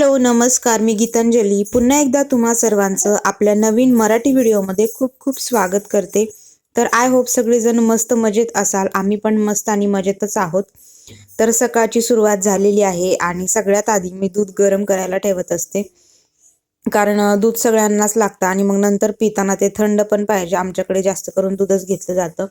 Hello नमस्कार मी गीतांजली. पुन्हा एकदा तुम्हा सर्वांचं आपल्या नवीन मराठी व्हिडिओमध्ये खूप खूप स्वागत करते. तर आय होप सगळेजण मस्त मजेत असाल. आम्ही पण मस्त आणि मजेतच आहोत. तर सकाळची सुरुवात झालेली आहे आणि सगळ्यात आधी मी दूध गरम करायला ठेवत असते. कारण दूध सगळ्यांनाच लागतं आणि मग नंतर पिताना ते थंड पण पाहिजे. आमच्याकडे जास्त करून दूधच घेतलं जातं.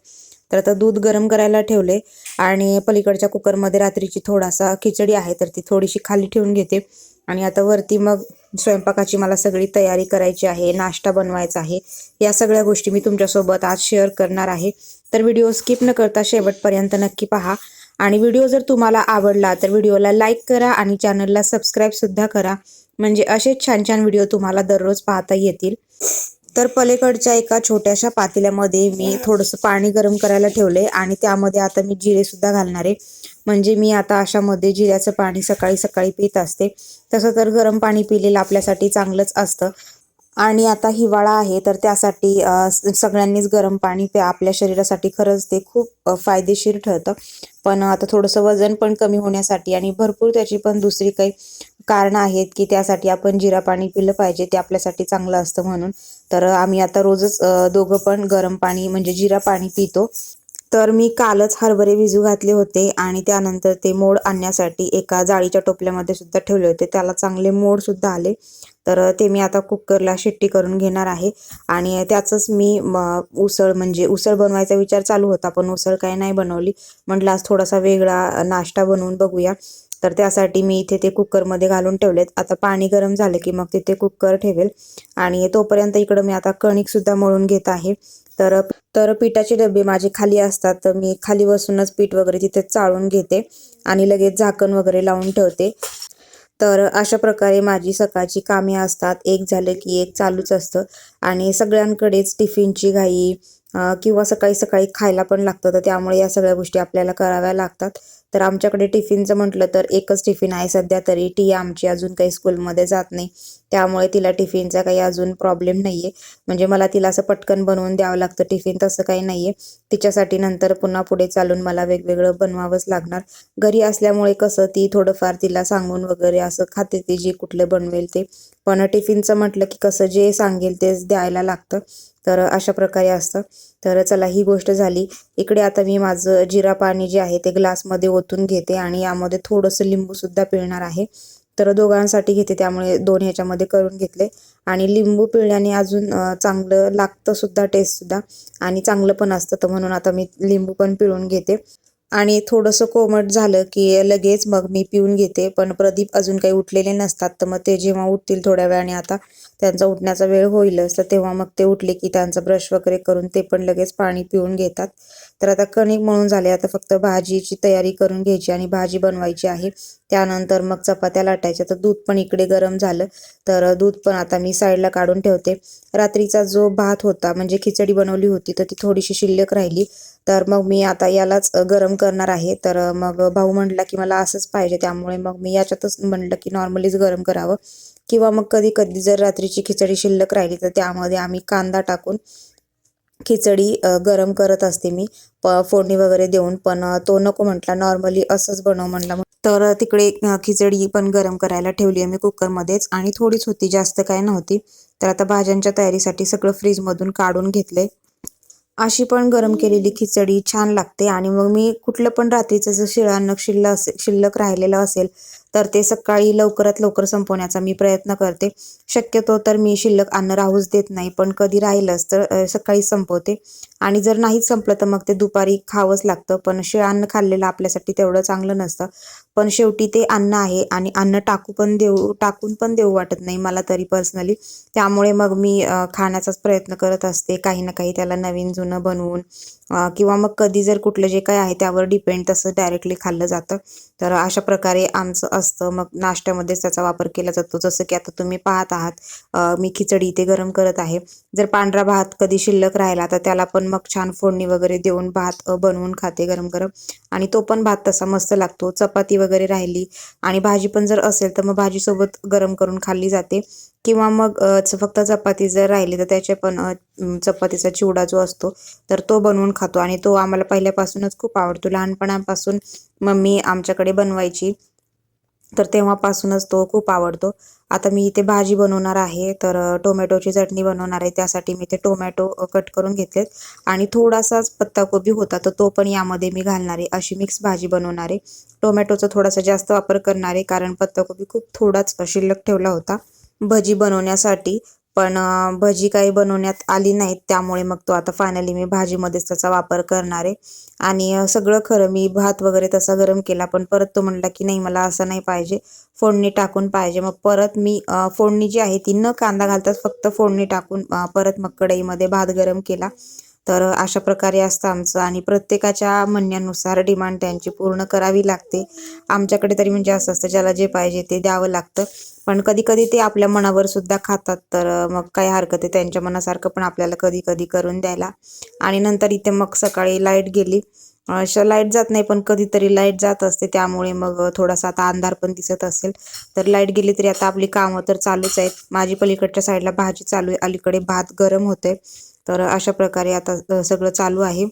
तर आता दूध गरम करायला ठेवले आणि पलीकडच्या कुकरमध्ये रात्रीची थोडासा खिचडी आहे तर ती थोडीशी खाली ठेवून घेते. आणि आता वरती मग स्वयंपाकाची मला सगळी तयारी करायची आहे नाश्ता बनवायचा आहे. या सगळ्या गोष्टी मी तुमच्यासोबत आज शेअर करणार आहे. तर व्हिडिओ स्किप न करता शेवटपर्यंत नक्की पहा. आणि व्हिडिओ जर तुम्हाला आवडला तर व्हिडिओला लाईक करा आणि चॅनलला सबस्क्राईबसुद्धा करा. म्हणजे असेच छान छान व्हिडिओ तुम्हाला दररोज पाहता येतील. तर पलीकडच्या एका छोट्याशा पातेल्यामध्ये मी थोडंसं पाणी गरम करायला ठेवले आणि त्यामध्ये आता मी जिरेसुद्धा घालणार आहे. म्हणजे मी आता अशामध्ये जिऱ्याचं पाणी सकाळी सकाळी पित असते. तसं तर गरम पाणी पिलेलं आपल्यासाठी चांगलंच असतं. आणि आता हिवाळा आहे तर त्यासाठी सगळ्यांनीच गरम पाणी प्या. आपल्या शरीरासाठी खरंच ते खूप फायदेशीर ठरतं. पण आता थोडंसं वजन पण कमी होण्यासाठी आणि भरपूर त्याची पण दुसरी काही कारणं आहेत की त्यासाठी आपण जिरा पाणी पिलं पाहिजे ते आपल्यासाठी चांगलं असतं म्हणून. तर आम्ही आता रोजच दोघं पण गरम पाणी म्हणजे जिरा पाणी पितो. तर मी कालच हरभरे भिजू घातले होते आणि त्यानंतर ते मोड आणण्यासाठी एका जाळीच्या टोपल्यामध्ये सुद्धा ठेवले होते. त्याला चांगले मोड सुद्धा आले. तर ते मी आता कुकरला शिट्टी करून घेणार आहे. आणि त्याचंच मी म, उसळ म्हणजे उसळ बनवायचा विचार चालू होता पण उसळ काही नाही बनवली. म्हटलं आज थोडासा वेगळा नाश्ता बनवून बघूया. तर त्यासाठी मी इथे ते कुकरमध्ये घालून ठेवलेत. आता पाणी गरम झालं की मग तिथे कुकर ठेवेल. आणि तोपर्यंत इकडं मी आता कणिक सुद्धा मळून घेत आहे. तर तर पिठाचे डबे माझे खाली असतात तर मी खाली बसूनच पीठ वगैरे तिथे चाळून घेते आणि लगेच झाकण वगैरे लावून ठेवते. तर अशा प्रकारे माझी सकाळची कामे असतात. एक झालं की एक चालूच असतं. आणि सगळ्यांकडेच टिफिनची घाई किंवा सकाळी सकाळी खायला पण लागतं. तर त्यामुळे या सगळ्या गोष्टी आपल्याला कराव्या लागतात. तर आमच्याकडे टिफिनचं म्हटलं तर एकच टिफिन आहे सध्या तरी. ती आमची अजून काही स्कूलमध्ये जात नाही. त्यामुळे तिला टिफिनचा काही अजून प्रॉब्लेम नाही आहे म्हणजे मला तिला असं पटकन बनवून द्यावं लागतं. टिफिन तसं काही नाही आहे तिच्यासाठी नंतर पुन्हा पुढे चालून मला वेगवेगळं बनवावंच लागणार. घरी असल्यामुळे कसं ती थोडंफार तिला सांगून वगैरे असं खाते ती जी कुठलं बनवेल ते. पण टिफिनचं म्हटलं की कसं जे सांगेल तेच द्यायला लागतं. तर अशा प्रकारे असतं. तर चला ही गोष्ट झाली. इकडे आता मी माझं जिरा पाणी जे आहे ते ग्लासमध्ये ओतून घेते आणि यामध्ये थोडंसं लिंबूसुद्धा पिळणार आहे. तर दोघांसाठी घेते त्यामुळे दोन ह्याच्यामध्ये करून घेतले. आणि लिंबू पिळल्याने अजून चांगलं लागतं सुद्धा. टेस्टसुद्धा आणि चांगलं पण असतं. तर म्हणून आता मी लिंबू पण पिळून घेते. आणि थोडंसं कोमट झालं की लगेच मग मी पिऊन घेते. पण प्रदीप अजून काही उठलेले नसतात. तर मग ते जेव्हा उठतील थोड्या वेळाने आता त्यांचा उठण्याचा वेळ होईलच तर तेव्हा मग ते उठले की त्यांचा ब्रश वगैरे करून ते पण लगेच पाणी पिऊन घेतात. तर आता कणिक मळून झाले. आता फक्त भाजीची तयारी करून घ्यायची आणि भाजी बनवायची आहे. त्यानंतर मग चपात्या लाटायच्या. तर दूध पण इकडे गरम झालं. तर दूध पण आता मी साईडला काढून ठेवते. रात्रीचा जो भात होता म्हणजे खिचडी बनवली होती तर ती थोडीशी शिल्लक राहिली. तर मग मी आता यालाच गरम करणार आहे. तर मग भाऊ म्हटला की मला असंच पाहिजे. त्यामुळे मग मी याच्यातच म्हणलं की नॉर्मलीच गरम करावं. किंवा मग कधी कधी जर रात्रीची खिचडी शिल्लक राहिली तर त्यामध्ये आम्ही कांदा टाकून खिचडी गरम करत असते मी. प फोडणी वगैरे देऊन. पण तो नको म्हटला. नॉर्मली असंच बनव म्हटलं. मग. तर तिकडे खिचडी पण गरम करायला ठेवली आहे मी कुकरमध्येच आणि थोडीच होती जास्त काय नव्हती. तर आता भाज्यांच्या तयारीसाठी सगळं फ्रीजमधून काढून घेतले अशी पण गरम केलेली खिचडी छान लागते आणि मग मी कुठलं पण रात्रीचं जर शिळा अन्न शिल्लक असेल शिल्लक राहिलेलं असेल तर ते सकाळी लवकरात लवकर संपवण्याचा मी प्रयत्न करते. शक्यतो तर मी शिल्लक अन्न राहूच देत नाही पण कधी राहिलंच तर सकाळी संपवते. आणि जर नाहीच संपलं तर मग ते दुपारी खावंच लागतं पण शे अन्न खाल्लेलं आपल्यासाठी तेवढं चांगलं नसतं. पण शेवटी ते अन्न आहे आणि अन्न टाकू पण देऊ टाकून पण देऊ वाटत नाही मला तरी पर्सनली त्यामुळे मग मी खाण्याचाच प्रयत्न करत असते काही ना काही त्याला नवीन जुनं बनवून. किंवा मग कधी जर कुठलं जे काही आहे त्यावर डिपेंड तसं डायरेक्टली खाल्लं जातं. तर अशा प्रकारे आमचं असतं. मग नाश्त्यामध्येच त्याचा वापर केला जातो. जसं की आता तुम्ही पाहत आहात मी खिचडी इथे गरम करत आहे. जर पांढरा भात कधी शिल्लक राहिला तर त्याला पण मग छान फोडणी वगैरे देऊन भात बनवून खाते गरम गरम. आणि तो पण भात तसा मस्त लागतो. चपाती वगैरे राहिली आणि भाजी पण जर असेल तर मग भाजीसोबत गरम करून खाल्ली जाते. किंवा मग फक्त चपाती जर राहिली तर त्याचे पण चपातीचा चिवडा जो असतो तर तो बनवून खातो. आणि तो आम्हाला पहिल्यापासूनच खूप आवडतो. लहानपणापासून मम्मी आमच्याकडे बनवायची. तर तेव्हापासूनच तो खूप आवडतो. आता मी इथे भाजी बनवणार आहे तर टोमॅटोची चटणी बनवणार आहे. त्यासाठी मी ते टोमॅटो कट करून घेतलेत. आणि थोडासाच पत्ताकोबी होता तर तो पण यामध्ये मी घालणार आहे. अशी मिक्स भाजी बनवणार आहे. टोमॅटोचा थोडासा जास्त वापर करणार आहे कारण पत्ताकोबी खूप थोडाच शिल्लक ठेवला होता. भजी बनवण्यासाठी पण भजी काही बनवण्यात आली नाहीत त्यामुळे मग तो आता फायनली मी भाजीमध्येच त्याचा वापर करणार आहे. आणि सगळं खरं मी भात वगैरे तसा गरम केला पण परत तो म्हणला की नाही मला असं नाही पाहिजे. फोडणी टाकून पाहिजे. मग परत मी फोडणी जी आहे ती न कांदा घालताच फक्त फोडणी टाकून परत मग कढईमध्ये भात गरम केला. तर अशा प्रकारे असतं आमचं. आणि प्रत्येकाच्या म्हणण्यानुसार डिमांड त्यांची पूर्ण करावी लागते. आमच्याकडे तरी म्हणजे असं असतं ज्याला जे पाहिजे ते द्यावं लागतं. पण कधी कधी ते आपल्या मनावर सुद्धा खातात. तर मग काय हरकत आहे त्यांच्या मनासारखं पण आपल्याला कधी कधी करून द्यायला. आणि नंतर इथे मग सकाळी लाइट गेली. अशा लाइट जात नाही पण कधीतरी लाइट जात असते. त्यामुळे मग थोडासा आता अंधार पण दिसत असेल. तर लाइट गेली तरी आता आपली कामं तर चालूच आहेत. माझी पलीकडच्या साईडला भाजी चालू आहे. अलीकडे भात गरम होते तर अशा प्रकारे आता सगळं चालू आहे.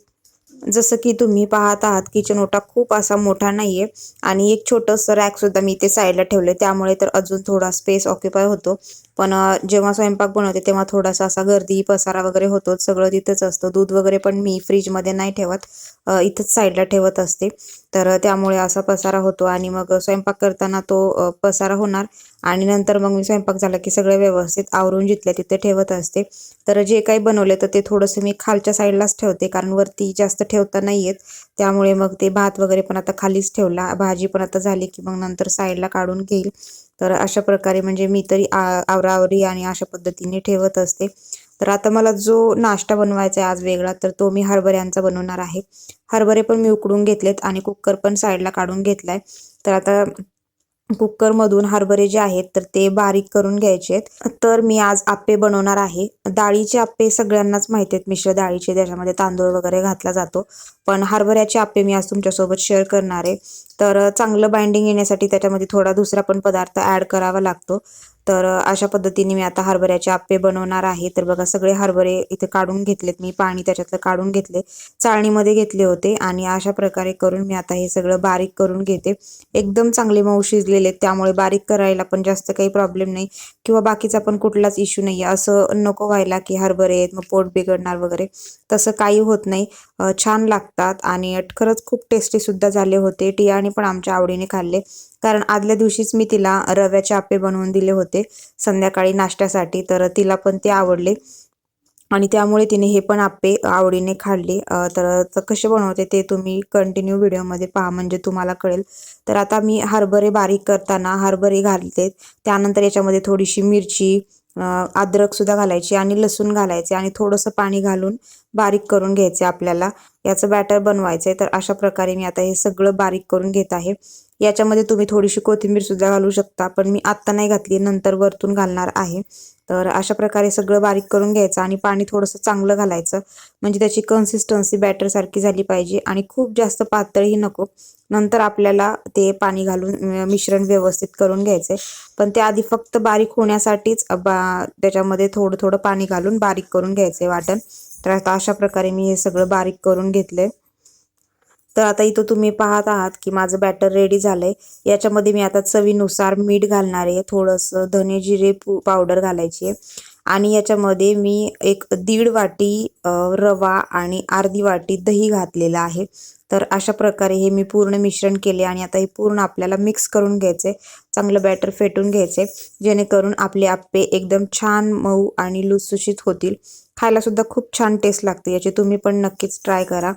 जसं की तुम्ही पाहत आहात किचन ओटा खूप असा मोठा नाहीये आणि एक छोटंसं रॅक सुद्धा मी इथे साईडला ठेवले त्यामुळे तर अजून थोडा स्पेस ऑक्युपाय होतो. पण जेव्हा स्वयंपाक बनवते तेव्हा थोडासा असा गर्दी पसारा वगैरे होतो सगळं तिथंच असतं. दूध वगैरे पण मी फ्रीजमध्ये नाही ठेवत. इथंच साईडला ठेवत असते. तर त्यामुळे असा पसारा होतो आणि मग स्वयंपाक करताना तो पसारा होणार. आणि नंतर मग मी स्वयंपाक झाला की सगळं व्यवस्थित आवरून जिथल्या तिथे ठेवत असते. तर जे काही बनवले तर ते थोडंसं मी खालच्या साईडलाच ठेवते कारण वरती जास्त ठेवता नाही येत. त्यामुळे मग ते भात वगैरे पण आता खालीच ठेवला. भाजी पण आता झाली की मग नंतर साईडला काढून घेईल. तर अशा प्रकारे म्हणजे मी तरी आवरावरी आणि अशा पद्धतीने ठेवत असते. तर आता मला जो नाश्ता बनवायचा आहे आज वेगळा तर तो मी हरभऱ्यांचा बनवणार आहे. हरभरे पण मी उकडून घेतलेत आणि कुकर पण साईडला काढून घेतलाय. तर आता कुकरमधून हरभरे जे आहेत तर ते बारीक करून घ्यायचे आहेत. तर मी आज आप्पे बनवणार आहे. डाळीचे आप्पे सगळ्यांनाच माहिती आहेत मिश्र डाळीचे त्याच्यामध्ये तांदूळ वगैरे घातला जातो. पण हरभऱ्याचे आप्पे मी आज तुमच्यासोबत शेअर करणार आहे. तर चांगलं बाइंडिंग येण्यासाठी त्याच्यामध्ये थोडा दुसरा पण पदार्थ ॲड करावा लागतो. तर अशा पद्धतीने मी आता हरभऱ्याचे आप्पे बनवणार आहे. तर बघा सगळे हरभरे इथे काढून घेतलेत. मी पाणी त्याच्यातलं काढून घेतले चाळणीमध्ये घेतले होते आणि अशा प्रकारे करून मी आता हे सगळं बारीक करून घेते. एकदम चांगले मऊ शिजलेले आहेत त्यामुळे बारीक करायला पण जास्त काही प्रॉब्लेम नाही किंवा बाकीचा पण कुठलाच इश्यू नाही आहे असं नको व्हायला की हरभरे आहेत मग पोट बिघडणार वगैरे. तसं काही होत नाही. छान लागतात आणि खरंच खूप टेस्टी सुद्धा झाले होते. टियाने पण आमच्या आवडीने खाल्ले. कारण आदल्या दिवशीच मी तिला रव्याचे आप्पे बनवून दिले होते संध्याकाळी नाश्त्यासाठी तर तिला पण ते आवडले. आणि त्यामुळे तिने हे पण आप्पे आवडीने खाल्ले. तर कसे बनवते ते तुम्ही कंटिन्यू व्हिडिओमध्ये पहा म्हणजे तुम्हाला कळेल. तर आता मी हरभरे बारीक करताना हरभरे घालते. त्यानंतर याच्यामध्ये थोडीशी मिरची अद्रकसुद्धा घालायची आणि लसूण घालायचे आणि थोडंसं पाणी घालून बारीक करून घ्यायचे आपल्याला. याचं बॅटर बनवायचं आहे तर अशा प्रकारे मी आता हे सगळं बारीक करून घेत आहे. याच्यामध्ये तुम्ही थोडीशी कोथिंबीर सुद्धा घालू शकता पण मी आत्ता नाही घातली नंतर वरतून घालणार आहे. तर अशा प्रकारे सगळं बारीक करून घ्यायचं आणि पाणी थोडंसं चांगलं घालायचं. म्हणजे त्याची कन्सिस्टन्सी बॅटरसारखी झाली पाहिजे आणि खूप जास्त पातळही नको. नंतर आपल्याला ते पाणी घालून मिश्रण व्यवस्थित करून घ्यायचं पण ते आधी फक्त बारीक होण्यासाठीच बा त्याच्यामध्ये थोडं थोडं पाणी घालून बारीक करून घ्यायचं वाटण. तर आता अशा प्रकारे मी हे सगळं बारीक करून घेतलंय. तर आता इथं तुम्ही पाहत आहात की माझं बॅटर रेडी झालंय. याच्यामध्ये मी आता चवीनुसार मीठ घालणार आहे. थोडंसं धने जिरे पू पावडर घालायची आहे. आणि याच्यामध्ये मी एक दीड वाटी रवा आणि अर्धी वाटी दही घातलेलं आहे. तर अशा प्रकारे हे मी पूर्ण मिश्रण केले आणि आता हे पूर्ण आपल्याला मिक्स करून घ्यायचे चांगलं बॅटर फेटून घ्यायचे जेणेकरून आपले आप्पे एकदम छान मऊ आणि लुसलुशीत होतील. खायला सुद्धा खूप छान टेस्ट लागते. याची तुम्ही पण नक्कीच ट्राय करा.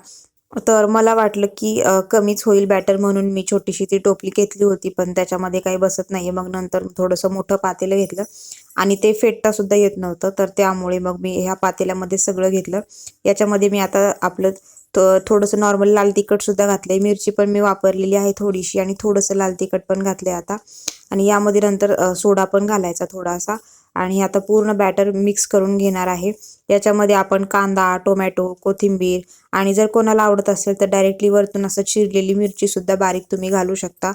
तर मला वाटलं की कमीच होईल बॅटर म्हणून मी छोटीशी ती टोपली घेतली होती पण त्याच्यामध्ये काही बसत नाही मग नंतर थोडंसं मोठं पातेलं घेतलं आणि ते फेटता सुद्धा येत नव्हतं. तर त्यामुळे मग मी ह्या पातेल्यामध्ये सगळं घेतलं. याच्यामध्ये मी आता आपलं तर थोडंसं नॉर्मल लाल तिखट सुद्धा घातलंय. मिरची पण मी वापरलेली आहे थोडीशी आणि थोडंसं लाल तिखट पण घातलंय आता. आणि यामध्ये नंतर सोडा पण घालायचा थोडासा. आणि आता पूर्ण बॅटर मिक्स करून घेणार आहे. याच्यामध्ये आपण कांदा टोमॅटो कोथिंबीर आणि जर कोणाला आवडत असेल तर डायरेक्टली वरतून असं चिरलेली मिरची सुद्धा बारीक तुम्ही घालू शकता.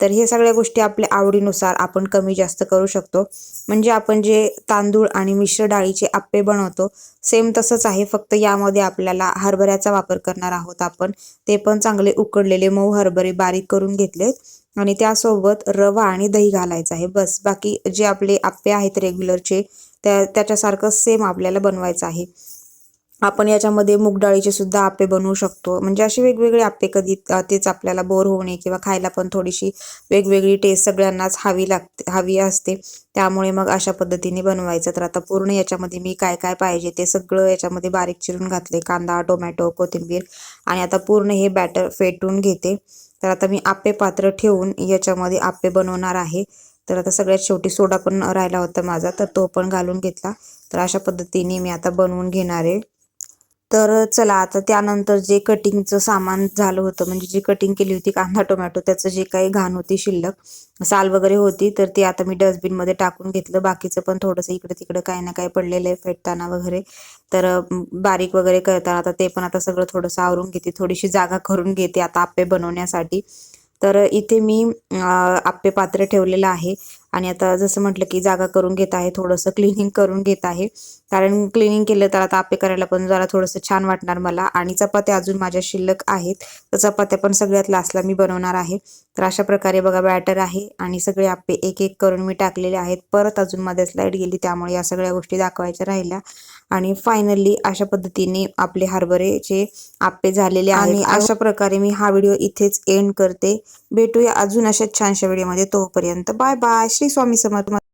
तर हे सगळ्या गोष्टी आपल्या आवडीनुसार आपण कमी जास्त करू शकतो. म्हणजे आपण जे तांदूळ आणि मिश्र डाळीचे आप्पे बनवतो सेम तसंच आहे. फक्त यामध्ये आपल्याला हरभऱ्याचा वापर करणार आहोत आपण. ते पण चांगले उकडलेले मऊ हरभरे बारीक करून घेतलेत. आणि त्यासोबत रवा आणि दही घालायचं आहे. बस बाकी जे आपले आप्पे आहेत रेग्युलरचे त्या त्याच्यासारखं सेम आपल्याला बनवायचं आहे. आपण याच्यामध्ये मूग डाळीचे सुद्धा आप्पे बनवू शकतो. म्हणजे असे वेगवेगळे आप्पे कधी तेच आपल्याला बोर होऊ किंवा खायला पण थोडीशी वेगवेगळी टेस्ट सगळ्यांनाच हवी लागते हवी असते. त्यामुळे मग अशा पद्धतीने बनवायचं. तर आता पूर्ण याच्यामध्ये मी काय काय पाहिजे ते सगळं याच्यामध्ये बारीक चिरून घातले कांदा टोमॅटो कोथिंबीर आणि आता पूर्ण हे बॅटर फेटून घेते. तर आता मी आप्पे पात्र ठेवून याच्यामध्ये आप्पे बनवणार आहे. तर आता सगळ्यात शेवटी सोडा पण राहिला होता माझा तर तो पण घालून घेतला. तर अशा पद्धतीने मी आता बनवून घेणार आहे. तर चला आता त्यानंतर जे कटिंगचं सामान झालं होतं म्हणजे जी कटिंग केली होती कांदा टोमॅटो त्याचं जे काही घाण होती शिल्लक साल वगैरे होती तर ती आता मी डस्टबिनमध्ये टाकून घेतलं. बाकीचं पण थोडंसं इकडे तिकडे काही ना काही पडलेलं आहे फेटताना वगैरे. तर बारीक वगैरे करताना आता ते पण आता सगळं थोडंसं आवरून घेते थोडीशी जागा करून घेते आता आप्पे बनवण्यासाठी. तर इथे मी आप्पे पात्र ठेवलेलं आहे. आणि आता जसं म्हटलं की जागा करून घेत आहे थोडंसं क्लिनिंग करून घेत आहे. कारण क्लिनिंग केलं तर आता आप्पे करायला पण जरा थोडंसं छान वाटणार मला. आणि चपात्या अजून माझ्या शिल्लक आहेत. तर चपात्या पण सगळ्यात लास्टला मी बनवणार आहे. तर अशा प्रकारे बघा बॅटर आहे आणि सगळे आप्पे एक एक करून मी टाकलेले आहेत. परत अजून मध्ये स्लाईड गेली त्यामुळे या सगळ्या गोष्टी दाखवायच्या राहिल्या. आणि फायनली अशा पद्धतीने आपले हरभरेचे आप्पे झालेले आणि अशा प्रकारे मी हा व्हिडिओ इथेच एंड करते. भेटूया अजून अशाच छानशा व्हिडिओमध्ये तोपर्यंत बाय बाय. श्री स्वामी समर्थ